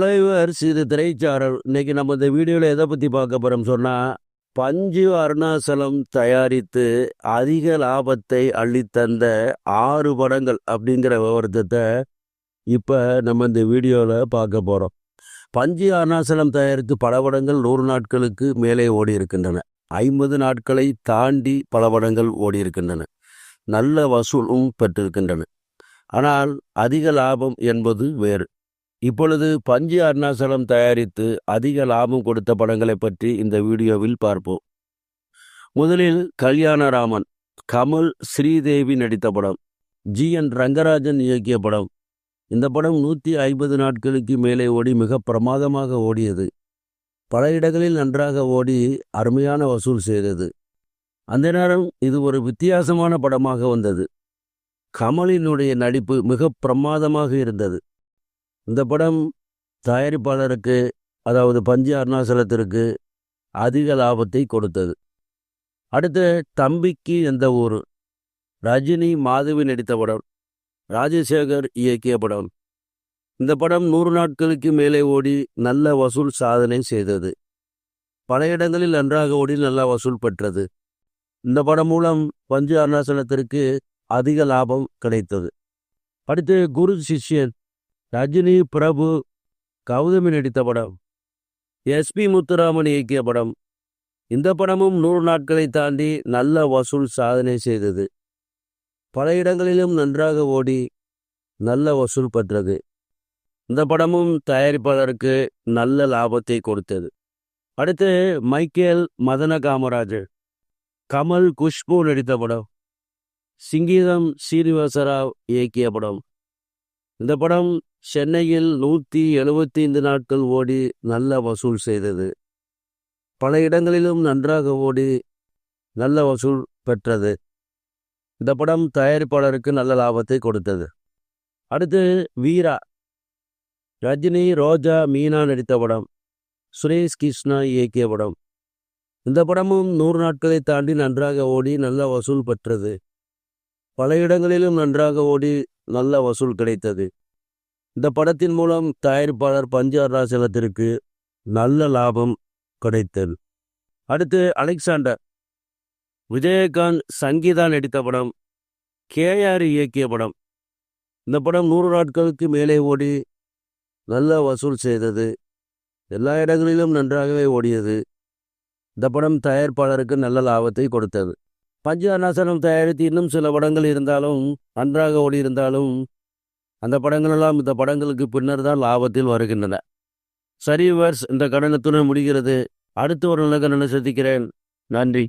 ஹாய்வர் சிறு திரைச்சாரல். இன்னைக்கு நம்ம இந்த வீடியோவில் எதை பற்றி பார்க்க போகிறோம் சொன்னால் பஞ்சு அருணாசலம் தயாரித்து அதிக லாபத்தை அள்ளித்தந்த ஆறு படங்கள் அப்படிங்கிற விவரத்தை இப்போ நம்ம இந்த வீடியோவில் பார்க்க போகிறோம் பஞ்சு அருணாசலம் தயாரித்து பல படங்கள் நூறு நாட்களுக்கு மேலே ஓடி இருக்கின்றன. ஐம்பது நாட்களை தாண்டி பல படங்கள் ஓடி இருக்கின்றன. நல்ல வசூலும் பெற்றிருக்கின்றன. ஆனால் அதிக லாபம் என்பது வேறு. இப்பொழுது பஞ்சு அருணாசலம் தயாரித்து அதிக லாபம் கொடுத்த படங்களை பற்றி இந்த வீடியோவில் பார்ப்போம். முதலில் கல்யாணராமன் கமல் ஸ்ரீதேவி நடித்த படம். ஜி. என். ரங்கராஜன் இயக்கிய படம். இந்த படம் நூற்றி ஐம்பது நாட்களுக்கு மேலே ஓடி மிக பிரமாதமாக ஓடியது. பல இடங்களில் நன்றாக ஓடி அருமையான வசூல் செய்தது. அந்த நேரம் இது ஒரு வித்தியாசமான படமாக வந்தது. கமலினுடைய நடிப்பு மிக பிரமாதமாக இருந்தது. இந்த படம் தயாரிப்பாளருக்கு அதாவது பஞ்சு அருணாசலத்திற்கு அதிக லாபத்தை கொடுத்தது. அடுத்து தம்பிக்கு எந்த ஊர்? ரஜினி மாதவி நடித்த படம். ராஜசேகர் இயக்கிய படம். இந்த படம் நூறு நாட்களுக்கு மேலே ஓடி நல்ல வசூல் சாதனை செய்தது. பல இடங்களில் நன்றாக ஓடி நல்ல வசூல் பெற்றது. இந்த படம் மூலம் பஞ்சு அருணாசலத்திற்கு அதிக லாபம் கிடைத்தது. அடுத்து குரு சிஷ்யன். ரஜினி பிரபு கௌதமி நடித்த படம் எஸ்பி முத்துராமன் இயக்கிய படம். இந்த படமும் நூறு நாட்களை தாண்டி நல்ல வசூல் சாதனை செய்தது. பல இடங்களிலும் நன்றாக ஓடி நல்ல வசூல் பெற்றது. இந்த படமும் தயாரிப்பாளருக்கு நல்ல லாபத்தை கொடுத்தது. அடுத்து மைக்கேல் மதன காமராஜர் கமல் குஷ்பு நடித்த படம் சிங்கீதம் சீனிவாசராவ் இயக்கிய படம். இந்த படம் சென்னையில் நூற்றி எழுபத்தி ஐந்து நாட்கள் ஓடி நல்ல வசூல் செய்தது. பல இடங்களிலும் நன்றாக ஓடி நல்ல வசூல் பெற்றது. இந்த படம் தயாரிப்பாளருக்கு நல்ல லாபத்தை கொடுத்தது. அடுத்து வீரா. ரஜினி ரோஜா மீனா நடித்த படம். சுரேஷ் கிருஷ்ணா இயக்கிய படம். இந்த படமும் நூறு நாட்களை தாண்டி நன்றாக ஓடி நல்ல வசூல் பெற்றது. பல இடங்களிலும் நன்றாக ஓடி நல்ல வசூல் கிடைத்தது. இந்த படத்தின் மூலம் தயாரிப்பாளர் பஞ்சார் ராசலத்திற்கு நல்ல லாபம் கிடைத்தது. அடுத்து அலெக்சாண்டர். விஜயகாந்த் சங்கீதா நடித்த படம் கேஆர் இயக்கிய படம். இந்த படம் நூறு நாட்களுக்கு மேலே ஓடி நல்ல வசூல் செய்தது. எல்லா இடங்களிலும் நன்றாகவே ஓடியது. இந்த படம் தயாரிப்பாளருக்கு நல்ல லாபத்தை கொடுத்தது. பஞ்சு தயாரித்து இன்னும் சில படங்கள் இருந்தாலும் நன்றாக ஓடி இருந்தாலும் அந்த படங்களெல்லாம் இந்த படங்களுக்கு பின்னர் தான் லாபத்தில் வருகின்றன. சரி வர்ஸ் இந்த கடனத்துடன் முடிகிறது. அடுத்து ஒரு நல்ல கடனை சந்திக்கிறேன். நன்றி.